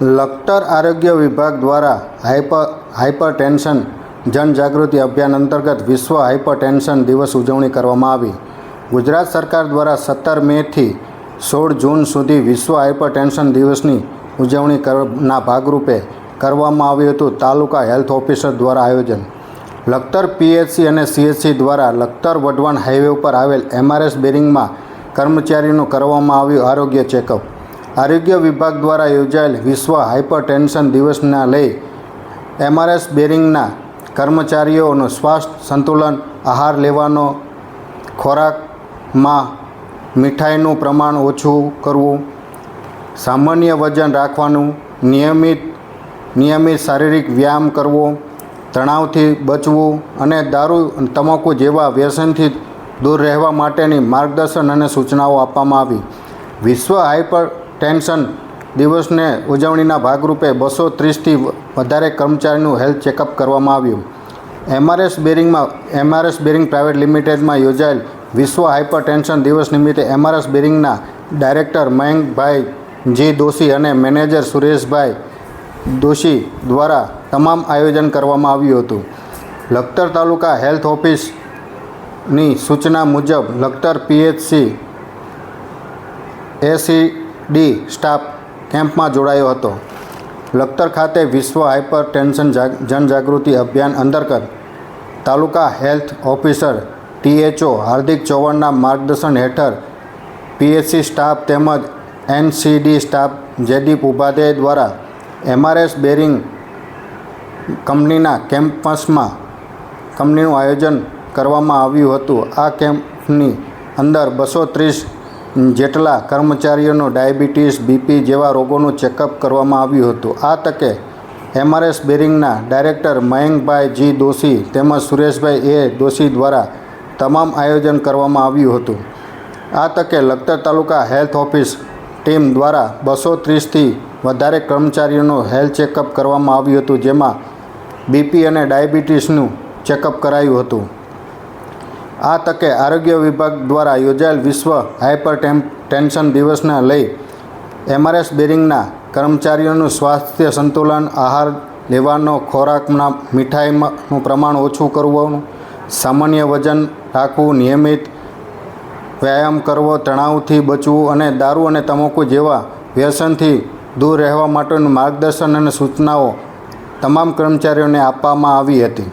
લખતર આરોગ્ય વિભાગ દ્વારા હાઇપર હાઇપર ટેન્શન જનજાગૃતિ અભિયાન અંતર્ગત વિશ્વ હાઇપર ટેન્શન દિવસ ઉજવણી કરવામાં આવી. ગુજરાત સરકાર દ્વારા સત્તર મેથી સોળ જૂન સુધી વિશ્વ હાઇપર ટેન્શન દિવસની ઉજવણી કરના ભાગરૂપે કરવામાં આવ્યું હતું. તાલુકા હેલ્થ ઓફિસર દ્વારા આયોજન. લખતર પીએચસી અને સીએચસી દ્વારા લખતર વઢવાણ હાઈવે ઉપર આવેલ એમઆરએસ બેરિંગમાં કર્મચારીનું કરવામાં આવ્યું આરોગ્ય ચેકઅપ. આરોગ્ય વિભાગ દ્વારા યોજાયેલ વિશ્વ હાઇપર ટેન્શન દિવસના લઈ એમઆરએસ બેરિંગના કર્મચારીઓનું સ્વાસ્થ્ય સંતુલન, આહાર લેવાનો ખોરાકમાં મીઠાઈનું પ્રમાણ ઓછું કરવું, સામાન્ય વજન રાખવાનું, નિયમિત નિયમિત શારીરિક વ્યાયામ કરવો, તણાવથી બચવું અને દારૂ તમાકુ જેવા વ્યસનથી દૂર રહેવા માટેની માર્ગદર્શન અને સૂચનાઓ આપવામાં આવી. વિશ્વ હાઇપર ટેન્શન દિવસને ઉજવણીના ભાગરૂપે બસો ત્રીસથી વધારે કર્મચારીનું હેલ્થ ચેકઅપ કરવામાં આવ્યું. એમઆરએસ બેરિંગમાં, એમઆરએસ બેરિંગ પ્રાઇવેટ લિમિટેડમાં યોજાયેલ વિશ્વ હાઇપર ટેન્શન દિવસ નિમિત્તે એમઆરએસ બેરિંગના ડાયરેક્ટર મયંકભાઈ જી દોશી અને મેનેજર સુરેશભાઈ દોશી દ્વારા તમામ આયોજન કરવામાં આવ્યું હતું. લખતર તાલુકા હેલ્થ ઓફિસની સૂચના મુજબ લખતર પીએચસી એસીડી સ્ટાફ કેમ્પમાં જોડાયો હતો. લખતર ખાતે વિશ્વ હાઇપર ટેન્શન જાગ, જનજાગૃતિ અભિયાન અંતર્ગત taluka health officer THO Hardik ચૌહાણના માર્ગદર્શન હેઠળ પીએચસી સ્ટાફ તેમજ એનસીડી સ્ટાફ જયદીપ ઉપાધ્યાય દ્વારા એમઆરએસ બેરિંગ કંપનીના કેમ્પસમાં કંપનીનું આયોજન કરવામાં આવ્યું હતું. આ કેમ્પની અંદર બસો ત્રીસ જેટલા કર્મચારીઓનું ડાયાબિટીસ, બીપી જેવા રોગોનું ચેકઅપ કરવામાં આવ્યું હતું. આ તકે એમઆરએસ બેરિંગના ડાયરેક્ટર મયંકભાઈ જી દોશી તેમજ સુરેશભાઈ એ દોશી દ્વારા તમામ આયોજન કરવામાં આવ્યું હતું. આ તકે Lakhtar taluka health office team દ્વારા બસો ત્રીસથી વધારે કર્મચારીઓનું હેલ્થ ચેકઅપ કરવામાં આવ્યું હતું, જેમાં બીપી અને ડાયાબિટીસનું ચેકઅપ કરાયું હતું. આ તકે આરોગ્ય વિભાગ દ્વારા યોજાયેલ વિશ્વ હાઇપર ટેન્શન દિવસને લઈ એમઆરએસ બેરિંગના કર્મચારીઓનું સ્વાસ્થ્ય સંતુલન, આહાર લેવાનો ખોરાકના મીઠાઈનું પ્રમાણ ઓછું કરવું, સામાન્ય વજન રાખવું, નિયમિત વ્યાયામ કરવો, તણાવથી બચવું અને દારૂ અને તમાકુ જેવા વ્યસનથી દૂર રહેવા માટેનું માર્ગદર્શન અને સૂચનાઓ તમામ કર્મચારીઓને આપવામાં આવી હતી.